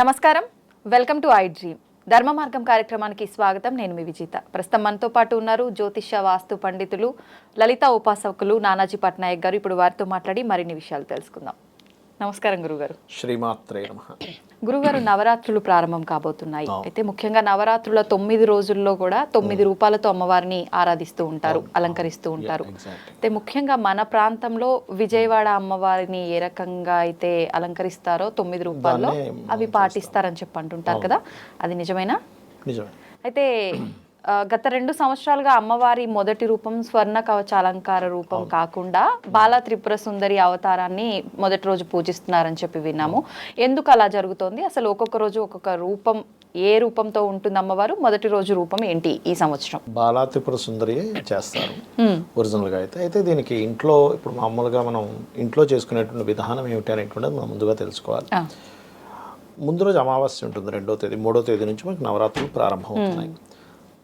నమస్కారం. Welcome to I dream. ధర్మ మార్గం కార్యక్రమానికి స్వాగతం. నేను మీ విజేత. ప్రస్తుతం మనతో పాటు ఉన్నారు జ్యోతిష వాస్తు పండితులు లలిత ఉపాసకులు నానాజీ పట్నాయక్ గారు. ఇప్పుడు వారితో మాట్లాడి మరిన్ని విషయాలు తెలుసుకుందాం. నమస్కారం గురుగారు. శ్రీమాత్రే నమ. గురుగారు నవరాత్రులు ప్రారంభం కాబోతున్నాయి. అయితే ముఖ్యంగా నవరాత్రుల తొమ్మిది రోజుల్లో కూడా తొమ్మిది రూపాలతో అమ్మవారిని ఆరాధిస్తూ ఉంటారు అలంకరిస్తూ ఉంటారు. అయితే ముఖ్యంగా మన ప్రాంతంలో విజయవాడ అమ్మవారిని ఏ రకంగా అయితే అలంకరిస్తారో తొమ్మిది రూపాల్లో అవి పాటిస్తారని చెప్పి అంటుంటారు కదా. అది నిజమేనా? నిజమే. అయితే గత రెండు సంవత్సరాలుగా అమ్మవారి మొదటి రూపం స్వర్ణ కవచ అలంకార రూపం కాకుండా బాల త్రిపుర సుందరి అవతారాన్ని మొదటి రోజు పూజిస్తున్నారని చెప్పి విన్నాము. ఎందుకు అలా జరుగుతోంది? అసలు ఒక్కొక్క రోజు ఒక్కొక్క రూపం ఏ రూపంతో ఉంటుంది అమ్మవారు? మొదటి రోజు రూపం ఏంటి ఈ సంవత్సరం? బాలా త్రిపుర సుందరి చేస్తారు. ఒరిజినల్గా అయితే. అయితే దీనికి ఇంట్లో ఇప్పుడు మామూలుగా మనం ఇంట్లో చేసుకునేటువంటి విధానం ఏమిటి అనేటువంటిది మనం ముందుగా తెలుసుకోవాలి. ముందు రోజు అమావాస్య ఉంటుంది రెండో తేదీ మూడో తేదీ నుంచి మనకి నవరాత్రులు ప్రారంభం అవుతున్నాయి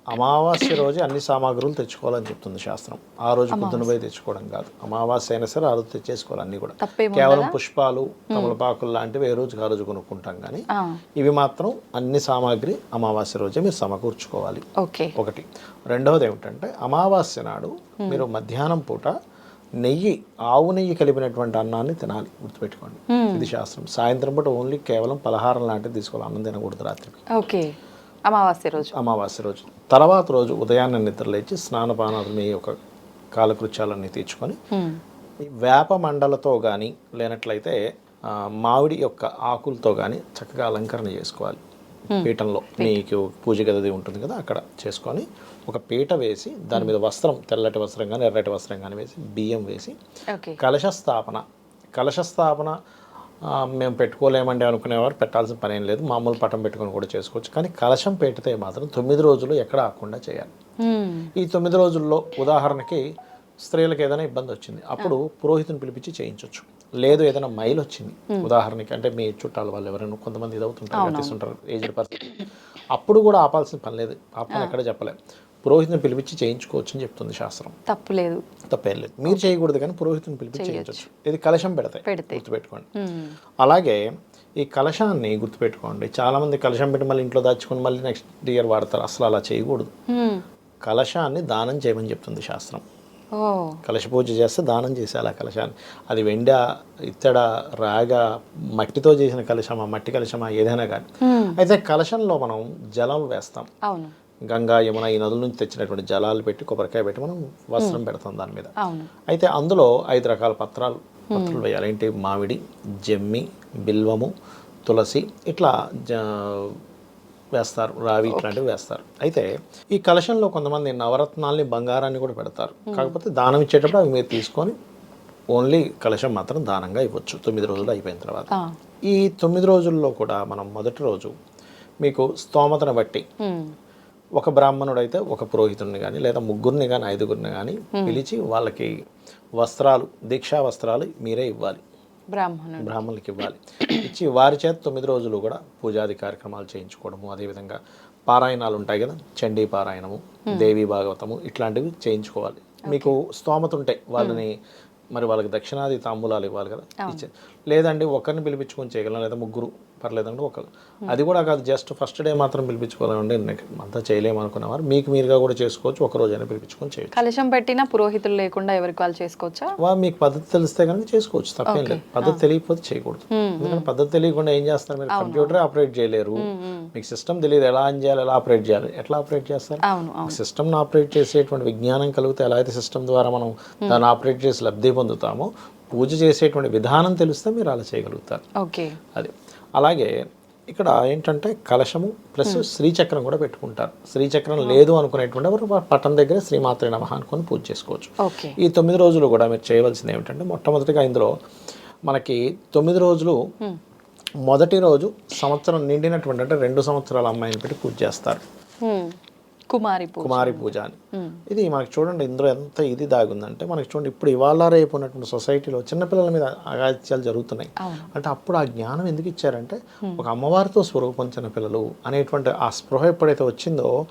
అమావాస్య రోజే అన్ని సామాగ్రులు తెచ్చుకోవాలని చెప్తుంది శాస్త్రం. ఆ రోజు పొద్దున పోయి తెచ్చుకోవడం కాదు. అమావాస్య అయినా సరే ఆ రోజు తెచ్చేసుకోవాలి అన్ని కూడా? కేవలం పుష్పాలు తమలపాకులు లాంటివి ఏ రోజుకి ఆ రోజు కొనుక్కుంటాం కానీ ఇవి మాత్రం అన్ని సామాగ్రి అమావాస్య రోజే మీరు సమకూర్చుకోవాలి. ఒకటి. రెండవది ఏమిటంటే అమావాస్య నాడు మీరు మధ్యాహ్నం పూట నెయ్యి ఆవు నెయ్యి కలిపినటువంటి అన్నాన్ని తినాలి. గుర్తుపెట్టుకోండి. ఇది శాస్త్రం. సాయంత్రం పూట ఓన్లీ కేవలం పలహారం లాంటిది తీసుకోవాలి. అన్నం తినకూడదు రాత్రికి. ఓకే. అమావాస్య రోజు. అమావాస్య రోజు. తర్వాత రోజు ఉదయాన్నే నిద్రలేచి స్నానపానాలు మీ యొక్క కాలకృత్యాలన్నీ తీర్చుకొని వేప మండలతో కానీ లేనట్లయితే మామిడి యొక్క ఆకులతో కానీ చక్కగా అలంకరణ చేసుకోవాలి. పీఠంలో. మీకు పూజ గది ఉంటుంది కదా అక్కడ చేసుకొని ఒక పీట వేసి దాని మీద వస్త్రం తెల్లటి వస్త్రం కానీ ఎర్రటి వస్త్రం కానీ వేసి బియ్యం వేసి కలశ స్థాపన కలశ స్థాపన మేము పెట్టుకోలేమండి అనుకునేవారు పెట్టాల్సిన పని ఏం లేదు మామూలు పటం పెట్టుకొని కూడా చేసుకోవచ్చు. కానీ కలశం పెడితే మాత్రం తొమ్మిది రోజులు ఎక్కడ ఆకుండా చేయాలి. ఈ తొమ్మిది రోజుల్లో ఉదాహరణకి స్త్రీలకు ఏదైనా ఇబ్బంది వచ్చింది అప్పుడు పురోహితుని పిలిపించి చేయించవచ్చు లేదు ఏదైనా మైల్ వచ్చింది ఉదాహరణకి అంటే మీ చుట్టాల వాళ్ళు ఎవరైనా కొంతమంది ఇది అవుతుంటారు కట్టిస్తుంటారు ఏజ్డ్ పర్సన్ అప్పుడు కూడా ఆపాల్సిన పని లేదు ఆపని ఎక్కడ చెప్పలేదు పురోహితుని పిలిపించి చేయించుకోవచ్చు అని చెప్తుంది శాస్త్రం. తప్పు లేదు తప్పేం లేదు. మీరు చేయకూడదు కానీ పురోహితుని పిలిపించి చేయించవచ్చు. ఇది కలశం పెడతాయి పెడితే. గుర్తుపెట్టుకోండి. అలాగే ఈ కలశాన్ని గుర్తుపెట్టుకోండి. చాలామంది కలశం పెట్టి మళ్ళీ ఇంట్లో దాచుకొని మళ్ళీ నెక్స్ట్ ఇయర్ వాడతారు. అసలు అలా చేయకూడదు. కలశాన్ని దానం చేయమని చెప్తుంది శాస్త్రం. కలశ పూజ చేస్తే దానం చేసేయాలి ఆ కలశాన్ని. అది వెండ ఇత్తడ రాగ మట్టితో చేసిన కలశమా మట్టి కలశమా ఏదైనా కానీ. అయితే కలశంలో మనం జలం వేస్తాం. గంగా యమున ఈ నదుల నుంచి తెచ్చినటువంటి జలాలు పెట్టి కొబ్బరికాయ పెట్టి మనం వస్త్రం పెడతాం దాని మీద. అయితే అందులో ఐదు రకాల పత్రాలు పత్రాలు వేయాలి. ఏంటి? మామిడి జమ్మి బిల్వము తులసి ఇట్లా జ వేస్తారు. రావి ఇట్లాంటివి వేస్తారు. అయితే ఈ కలశంలో కొంతమంది నవరత్నాల్ని బంగారాన్ని కూడా పెడతారు. కాకపోతే దానం ఇచ్చేటప్పుడు అవి మీరు తీసుకొని ఓన్లీ కలశం మాత్రం దానంగా ఇవ్వచ్చు. తొమ్మిది రోజులు అయిపోయిన తర్వాత. ఈ తొమ్మిది రోజుల్లో కూడా మనం మొదటి రోజు మీకు స్తోమతను బట్టి. ఒక బ్రాహ్మణుడు అయితే ఒక పురోహితుడిని కానీ లేదా ముగ్గురిని కానీ ఐదుగురిని కానీ పిలిచి వాళ్ళకి వస్త్రాలు దీక్షా వస్త్రాలు మీరే ఇవ్వాలి. బ్రాహ్మణుడు బ్రాహ్మణులకి ఇవ్వాలి. ఇచ్చి వారి చేత తొమ్మిది రోజులు కూడా పూజాది కార్యక్రమాలు చేయించుకోవడము అదేవిధంగా పారాయణాలు ఉంటాయి కదా చండీ పారాయణము దేవి భాగవతము ఇట్లాంటివి చేయించుకోవాలి. మీకు స్తోమత ఉంటాయి వాళ్ళని మరి వాళ్ళకి దక్షిణాది తాంబూలాలు ఇవ్వాలి కదా లేదండి ఒకరిని పిలిపించుకొని చేయగలం లేదా ముగ్గురు పర్లేదండి ఒకరు అది కూడా కాదు జస్ట్ ఫస్ట్ డే మాత్రం పిలిపించుకోవాలండి అంతా చేయలేము అనుకున్నవారు. మీకు మీరుగా కూడా చేసుకోవచ్చు ఒక రోజైనా పిలిపించుకొని చేయొచ్చు. కలశం పెట్టినా పురోహితులు లేకుండా ఎవరికి వాళ్ళు చేసుకోవచ్చా? వా మీకు పద్ధతి తెలిస్తే కనుక చేసుకోవచ్చు తప్పేం లేదు. పద్ధతి తెలియకపోతే చేయకూడదు. ఎందుకంటే పద్ధతి తెలియకుండా ఏం చేస్తారు మీరు? కంప్యూటర్ ఆపరేట్ చేయలేరు. మీకు సిస్టమ్ తెలియదు ఎలా ఆన్ చేయాలి ఎలా ఆపరేట్ చేయాలి ఎట్లా ఆపరేట్ చేస్తారు? సిస్టమ్ని ఆపరేట్ చేసేటువంటి విజ్ఞానం కలిగితే ఎలా అయితే సిస్టమ్ ద్వారా మనం దాన్ని ఆపరేట్ చేసి లబ్ధి పొందుతామో పూజ చేసేటువంటి విధానం తెలిస్తే మీరు అలా చేయగలుగుతారు. ఓకే. అది. అలాగే ఇక్కడ ఏంటంటే కలశము ప్లస్ శ్రీచక్రం కూడా పెట్టుకుంటారు. శ్రీచక్రం లేదు అనుకునేటువంటి వారు పట్టం దగ్గర శ్రీమాత్రే నమః అనుకొని పూజ చేసుకోవచ్చు. ఈ తొమ్మిది రోజులు కూడా మీరు చేయవలసింది ఏమిటంటే మొట్టమొదటిగా ఇందులో మనకి తొమ్మిది రోజులు మొదటి రోజు సంవత్సరం నిండినటువంటి అంటే రెండు సంవత్సరాల అమ్మాయిని పెట్టి పూజ చేస్తారు. కుమారి పూజ. కుమారి పూజ అని. ఇది మనకి చూడండి ఇందులో ఎంత ఇది దాగుందంటే మనకి చూడండి ఇప్పుడు ఇవాళ రేపు ఉన్నటువంటి సొసైటీలో చిన్నపిల్లల మీద అగాత్యాలు జరుగుతున్నాయి. అంటే అప్పుడు ఆ జ్ఞానం ఎందుకు ఇచ్చారంటే ఒక అమ్మవారితో స్వరూపం చిన్నపిల్లలు అనేటువంటి ఆ స్పృహ ఎప్పుడైతే వచ్చిందో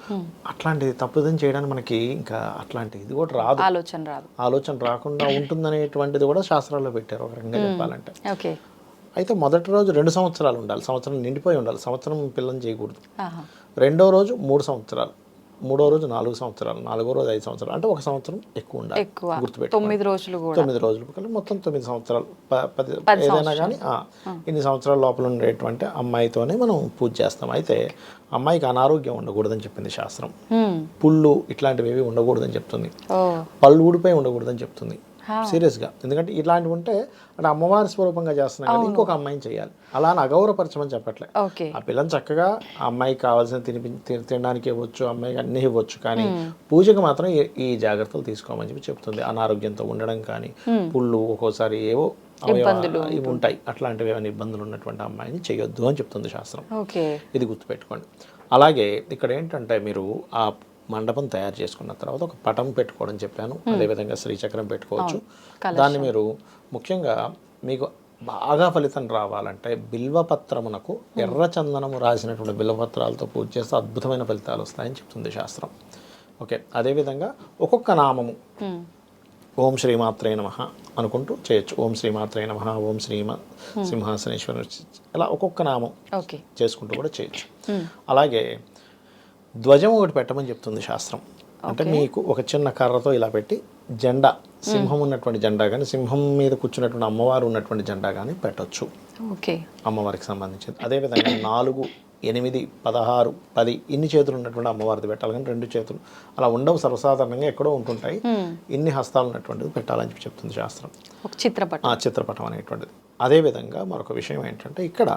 అట్లాంటిది తప్పుదని చేయడానికి మనకి ఇంకా అట్లాంటి ఇది కూడా రాదు. ఆలోచన రాదు. ఆలోచన రాకుండా ఉంటుందనేటువంటిది కూడా శాస్త్రాల్లో పెట్టారు ఒక రకంగా చెప్పాలంటే. ఓకే. అయితే మొదటి రోజు రెండు సంవత్సరాలు ఉండాలి. సంవత్సరం నిండిపోయి ఉండాలి. సంవత్సరం పిల్లని చేయకూడదు. రెండో రోజు మూడు సంవత్సరాలు. మూడో రోజు నాలుగు సంవత్సరాలు నాలుగో రోజు ఐదు సంవత్సరాలు అంటే ఒక సంవత్సరం ఎక్కువ ఉండాలి ఎక్కువ. తొమ్మిది రోజులు కూడా. తొమ్మిది రోజులు కలిపి మొత్తం తొమ్మిది సంవత్సరాలు పది ఏదైనా కానీ ఇన్ని సంవత్సరాల లోపల ఉండేటువంటి అమ్మాయితోనే మనం పూజ చేస్తాం. అయితే అమ్మాయికి అనారోగ్యం ఉండకూడదని చెప్పింది శాస్త్రం. పుళ్ళు ఇట్లాంటివి ఏవి ఉండకూడదని చెప్తుంది. పళ్ళు ఊడిపోయి ఉండకూడదని చెప్తుంది. సీరియస్గా. ఎందుకంటే ఇలాంటివి ఉంటే అంటే అమ్మవారి స్వరూపంగా చేస్తున్నాం కదా ఇంకొక అమ్మాయిని చేయాలి. అలా అని అగౌరవపరచమని చెప్పట్లే. ఆ పిల్లని చక్కగా ఆ అమ్మాయికి కావాల్సిన తినిపి తినడానికి ఇవ్వచ్చు అమ్మాయికి అన్నీ ఇవ్వచ్చు కానీ పూజకు మాత్రం ఈ- జాగ్రత్తలు తీసుకోమని చెప్పి చెప్తుంది. అనారోగ్యంతో ఉండడం కానీ పుళ్ళు ఒక్కోసారి ఏవో ఇవి ఉంటాయి. అట్లాంటివి ఏమైనా ఇబ్బందులు ఉన్నటువంటి అమ్మాయిని చేయొద్దు అని చెప్తుంది శాస్త్రం. ఇది గుర్తుపెట్టుకోండి. అలాగే ఇక్కడ ఏంటంటే మీరు ఆ మండపం తయారు చేసుకున్న తర్వాత ఒక పటం పెట్టుకోవడం చెప్పాను. అదేవిధంగా శ్రీచక్రం పెట్టుకోవచ్చు. దాన్ని మీరు ముఖ్యంగా మీకు బాగా ఫలితం రావాలంటే బిల్వపత్రమునకు ఎర్ర చందనము రాసినటువంటి బిల్వపత్రాలతో పూజ చేస్తే అద్భుతమైన ఫలితాలు వస్తాయని చెప్తుంది శాస్త్రం. ఓకే. అదేవిధంగా ఒక్కొక్క నామము. ఓం శ్రీమాత్రే నమ అనుకుంటూ చేయొచ్చు. ఓం శ్రీమాత్రే నమ ఓం శ్రీమ సింహాసనేశ్వర ఇలా ఒక్కొక్క నామం చేసుకుంటూ కూడా చేయొచ్చు. అలాగే ధ్వజం ఒకటి పెట్టమని చెప్తుంది శాస్త్రం. అంటే మీకు ఒక చిన్న కర్రతో ఇలా పెట్టి జెండా సింహం ఉన్నటువంటి జెండా కానీ సింహం మీద కూర్చున్నటువంటి అమ్మవారు ఉన్నటువంటి జెండా కానీ పెట్టొచ్చు. ఓకే. అమ్మవారికి సంబంధించింది. అదేవిధంగా నాలుగు ఎనిమిది పదహారు పది ఇన్ని చేతులు ఉన్నటువంటి అమ్మవారిది పెట్టాలి కానీ రెండు చేతులు. అలా ఉండవు సర్వసాధారణంగా ఎక్కడో ఉంటుంటాయి. ఇన్ని హస్తాలు ఉన్నటువంటిది పెట్టాలని చెప్పి చెప్తుంది శాస్త్రం. చిత్రపటం. ఆ చిత్రపటం అనేటువంటిది. అదేవిధంగా మరొక విషయం ఏంటంటే ఇక్కడ.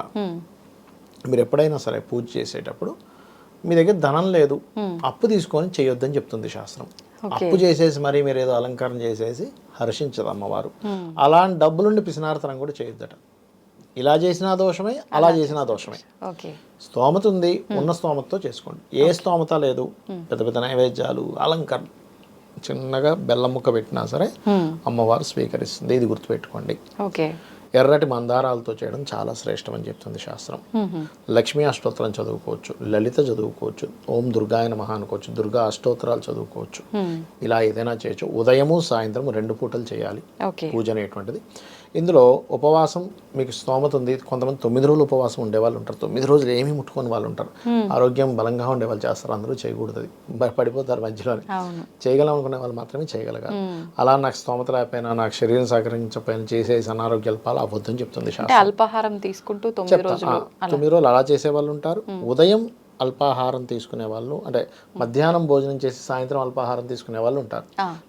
మీరు ఎప్పుడైనా సరే పూజ చేసేటప్పుడు మీ దగ్గర ధనం లేదు. అప్పు తీసుకొని చేయొద్దని చెప్తుంది శాస్త్రం. అప్పు చేసేసి మరి మీరు ఏదో అలంకారం చేసేసి హర్షించదు అమ్మవారు. అలాంటి డబ్బులుండి పిసినారతనం కూడా చేయొద్దట. ఇలా చేసినా దోషమే అలా చేసినా దోషమే. స్తోమత ఉంది ఉన్న స్తోమతతో చేసుకోండి. ఏ స్తోమత లేదు. పెద్ద పెద్ద నైవేద్యాలు అలంకరణ చిన్నగా బెల్లం ముక్క పెట్టినా సరే అమ్మవారు స్వీకరిస్తుంది. ఇది గుర్తుపెట్టుకోండి. ఓకే. ఎర్రటి మందారాలతో చేయడం చాలా శ్రేష్టం అని చెప్తుంది శాస్త్రం. లక్ష్మీ అష్టోత్తరం చదువుకోవచ్చు లలిత చదువుకోవచ్చు ఓం దుర్గాయ నమః అనుకోవచ్చు దుర్గా అష్టోత్తరాలు చదువుకోవచ్చు. ఇలా ఏదైనా చేయొచ్చు. ఉదయము సాయంత్రం రెండు పూటలు చేయాలి. పూజ అనేటువంటిది. ఇందులో ఉపవాసం మీకు స్తోమత ఉంది. కొంతమంది తొమ్మిది రోజులు ఉపవాసం ఉండే వాళ్ళు ఉంటారు. తొమ్మిది రోజులు ఏమీ ముట్టుకొని వాళ్ళు ఉంటారు. ఆరోగ్యం బలంగా ఉండే వాళ్ళు చేస్తారు. అందరూ చేయకూడదు పడిపోతారు మధ్యలోనే. అవును. చేయగలం అనుకునే వాళ్ళు మాత్రమే చేయగలగాలి. అలా నాకు స్తోమత లేకపోయినా నాకు శరీరం సహకరించకపోయినా చేసేసి అనారోగ్యాల పాలు అవ్వద్దని చెప్తుంది అల్పాహారం తీసుకుంటూ తొమ్మిది రోజులు తొమ్మిది రోజులు అలా చేసే వాళ్ళు ఉంటారు. ఉదయం అల్పాహారం తీసుకునే వాళ్ళు అంటే మధ్యాహ్నం భోజనం చేసి సాయంత్రం అల్పాహారం తీసుకునే వాళ్ళు ఉంటారు.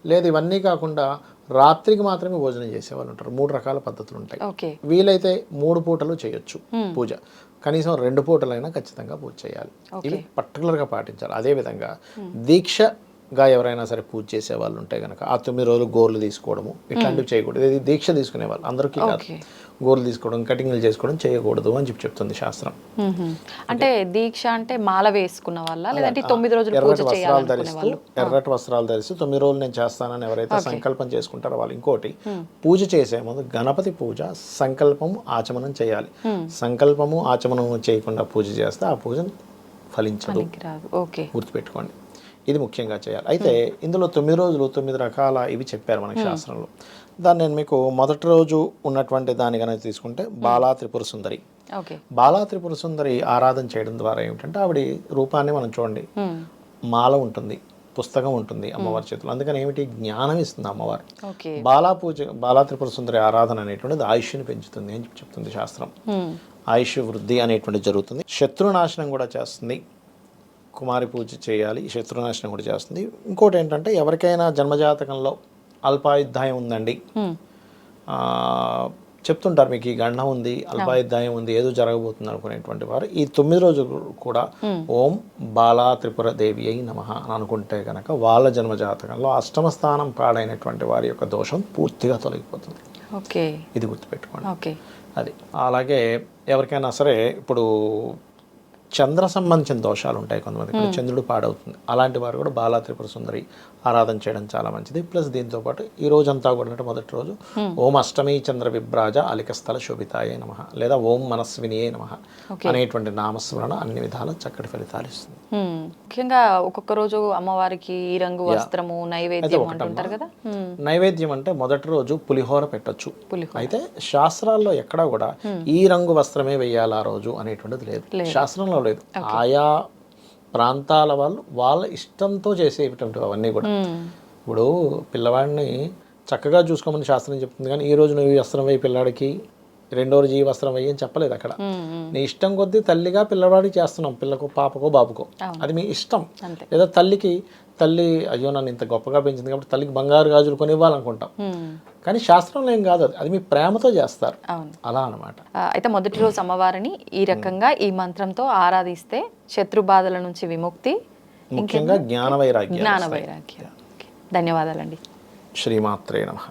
లేదు ఇవన్నీ కాకుండా రాత్రికి మాత్రమే భోజనం చేసే వాళ్ళు ఉంటారు. మూడు రకాల పద్ధతులు ఉంటాయి. వీలైతే మూడు పూటలు చేయొచ్చు పూజ. కనీసం రెండు పూటలైనా ఖచ్చితంగా పూజ చేయాలి. ఇవి పర్టికులర్గా పాటించాలి. అదేవిధంగా దీక్షగా ఎవరైనా సరే పూజ చేసే వాళ్ళు ఉంటే కనుక ఆ తొమ్మిది రోజులు గోర్లు తీసుకోవడము ఇట్లాంటివి చేయకూడదు. ఇది దీక్ష తీసుకునే వాళ్ళు. అందరికీ కాదు. గోర్లు తీసుకోవడం కటింగ్లు చేసుకోవడం చేయకూడదు అని చెప్పి చెప్తుంది శాస్త్రం. అంటే దీక్ష అంటే మాల వేసుకున్న వాళ్ళ? లేదంటే తొమ్మిది రోజులు ఎర్రటి వస్త్రాలు ధరిస్తూ ఎర్రటి వస్త్రాలు ధరిస్తూ తొమ్మిది రోజులు నేను చేస్తానని ఎవరైతే సంకల్పం చేసుకుంటారో వాళ్ళు ఇంకోటి పూజ చేసే ముందు గణపతి పూజ సంకల్పము ఆచమనం చేయాలి. సంకల్పము ఆచమనం చేయకుండా పూజ చేస్తే ఆ పూజ ఫలించదు. ఓకే గుర్తుపెట్టుకోండి. ఇది ముఖ్యంగా చేయాలి. అయితే ఇందులో తొమ్మిది రోజులు తొమ్మిది రకాల ఇవి చెప్పారు మనకి శాస్త్రంలో. దాన్ని నేను మీకు మొదటి రోజు ఉన్నటువంటి దాని కనుక తీసుకుంటే బాలా త్రిపుర సుందరి. బాలా త్రిపుర సుందరి ఆరాధన చేయడం ద్వారా ఏమిటంటే ఆవిడ రూపాన్ని మనం చూడండి. మాల ఉంటుంది పుస్తకం ఉంటుంది అమ్మవారి చేతిలో. అందుకని ఏమిటి? జ్ఞానం ఇస్తుంది అమ్మవారు. బాలా పూజ బాలా త్రిపుర సుందరి ఆరాధన అనేటువంటిది ఆయుష్ని పెంచుతుంది అని చెప్తుంది శాస్త్రం. ఆయుష్ వృద్ధి అనేటువంటి జరుగుతుంది. శత్రునాశనం కూడా చేస్తుంది. కుమారి పూజ చేయాలి శత్రునాశనం కూడా చేస్తుంది. ఇంకోటి ఏంటంటే ఎవరికైనా జన్మజాతకంలో అల్పాయుద్ధాయం ఉందండి. చెప్తుంటారు మీకు ఈ గండం ఉంది అల్పాయుద్ధాయం ఉంది ఏదో జరగబోతుంది అనుకునేటువంటి వారు. ఈ తొమ్మిది రోజులు కూడా ఓం బాలా త్రిపుర దేవి అయి నమ అని అనుకుంటే కనుక వాళ్ళ జన్మజాతకంలో అష్టమ స్థానం పాడైనటువంటి వారి యొక్క దోషం పూర్తిగా తొలగిపోతుంది. ఓకే. ఇది గుర్తుపెట్టుకోండి. ఓకే. అది. అలాగే ఎవరికైనా సరే ఇప్పుడు చంద్ర సంబంధించిన దోషాలు ఉంటాయి కొంతమంది ఇప్పుడు చంద్రుడు పాడవుతుంది. అలాంటి వారు కూడా బాలా త్రిపుర సుందరి ఆరాధన చేయడం చాలా మంచిది. ప్లస్ దీంతో పాటు ఈ రోజంతా కూడా అంటే మొదటి రోజు ఓం అష్టమి చంద్ర విభ్రాజ అలికస్థల శోభితాయే నమ లేదా ఓం మనస్వినియే నమ అనేటువంటి నామస్మరణ అన్ని విధాల చక్కటి ఫలితాలు ఇస్తుంది. ముఖ్యంగా ఒక్కొక్క రోజు అమ్మవారికి ఈ రంగు వస్త్రము నైవేద్యం అంటుంటారు కదా. నైవేద్యం అంటే మొదటి రోజు పులిహోర పెట్టొచ్చు. అయితే శాస్త్రాల్లో ఎక్కడా కూడా ఈ రంగు వస్త్రమే వెయ్యాలి ఆ రోజు అనేటువంటిది లేదు. శాస్త్రంలో లేదు. ఆయా ప్రాంతాల వాళ్ళు వాళ్ళ ఇష్టంతో చేసేటువంటి అవన్నీ కూడా. ఇప్పుడు పిల్లవాడిని చక్కగా చూసుకోమని శాస్త్రం చెప్తుంది కానీ ఈ రోజు నువ్వు వస్త్రం వేయి పిల్లాడికి రెండో రోజు ఈ వస్త్రం వేయి అని చెప్పలేదు అక్కడ. నీ ఇష్టం కొద్దీ తల్లిగా పిల్లవాడికి చేస్తున్నాం పిల్లకు పాపకో బాబుకో. అది మీ ఇష్టం. లేదా తల్లికి తల్లి అయ్యో నన్ను ఇంత గొప్పగా పెంచింది కాబట్టి తల్లికి బంగారు గాజులు కొని ఇవ్వాలనుకుంటాం హ్మ్. కానీ శాస్త్రంలో ఏం కాదు అది. మీ ప్రేమతో చేస్తారు. అలా అన్నమాట. ఆ, అయితే మొదటి రోజు అమ్మవారిని ఈ రకంగా ఈ మంత్రంతో ఆరాధిస్తే శత్రు బాధల నుంచి విముక్తి ముఖ్యంగా జ్ఞాన వైరాగ్యం జ్ఞాన వైరాగ్యం. ధన్యవాదాలండి. శ్రీమాత్రే నమః.